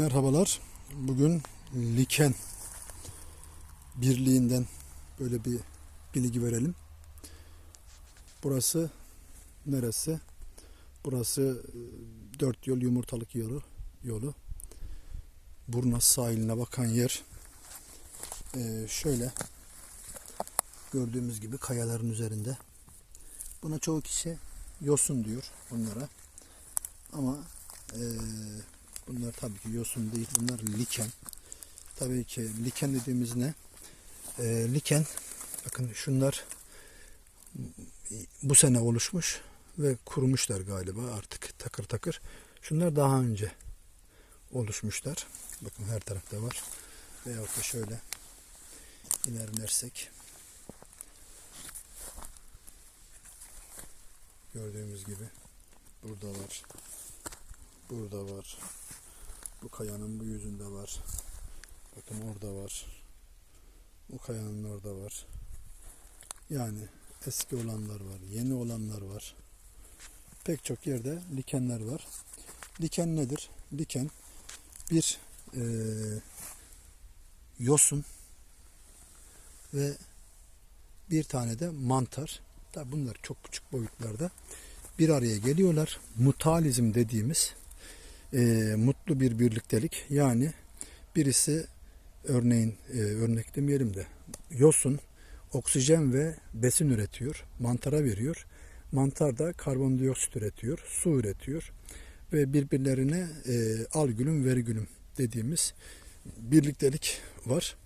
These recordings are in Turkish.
Merhabalar. Bugün Liken Birliği'nden böyle bir bilgi verelim. Burası neresi? Burası e, dört yol yumurtalık yolu. yolu. Burna sahiline bakan yer. Ee, şöyle gördüğümüz gibi kayaların üzerinde. Buna çoğu kişi yosun diyor bunlara. Ama eee Bunlar tabii ki yosun değil. Bunlar liken. Tabii ki liken dediğimiz ne? Ee, liken bakın şunlar bu sene oluşmuş ve kurumuşlar galiba artık takır takır. Şunlar daha önce oluşmuşlar. Bakın her tarafta var. Veyahut da şöyle ilerlersek gördüğümüz gibi burada var. Burada var. Bu kayanın bu yüzünde var. Bakın orada var. Bu kayanın orada var. Yani eski olanlar var, yeni olanlar var. Pek çok yerde likenler var. Liken nedir? Liken bir eee, yosun ve bir tane de mantar. Tabi bunlar çok küçük boyutlarda bir araya geliyorlar. Mutualizm dediğimiz e, mutlu bir birliktelik. Yani birisi örneğin e, örnek demeyelim de yosun oksijen ve besin üretiyor. Mantara veriyor. Mantar da karbondioksit üretiyor. Su üretiyor. Ve birbirlerine e, al gülüm veri gülüm dediğimiz birliktelik var.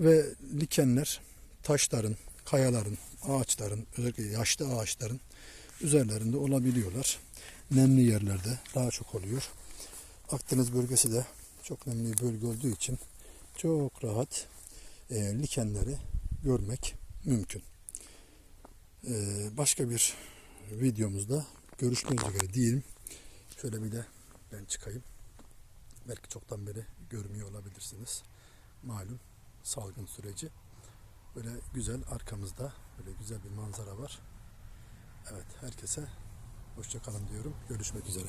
Ve likenler taşların, kayaların, ağaçların, özellikle yaşlı ağaçların üzerlerinde olabiliyorlar. Nemli yerlerde daha çok oluyor. Akdeniz bölgesi de çok nemli bir bölge olduğu için çok rahat e, likenleri görmek mümkün. E, başka bir videomuzda görüşmek üzere diyelim. Şöyle bir de ben çıkayım. Belki çoktan beri görmüyor olabilirsiniz. Malum salgın süreci. Böyle güzel arkamızda böyle güzel bir manzara var. Evet herkese hoşça kalın diyorum. Görüşmek üzere.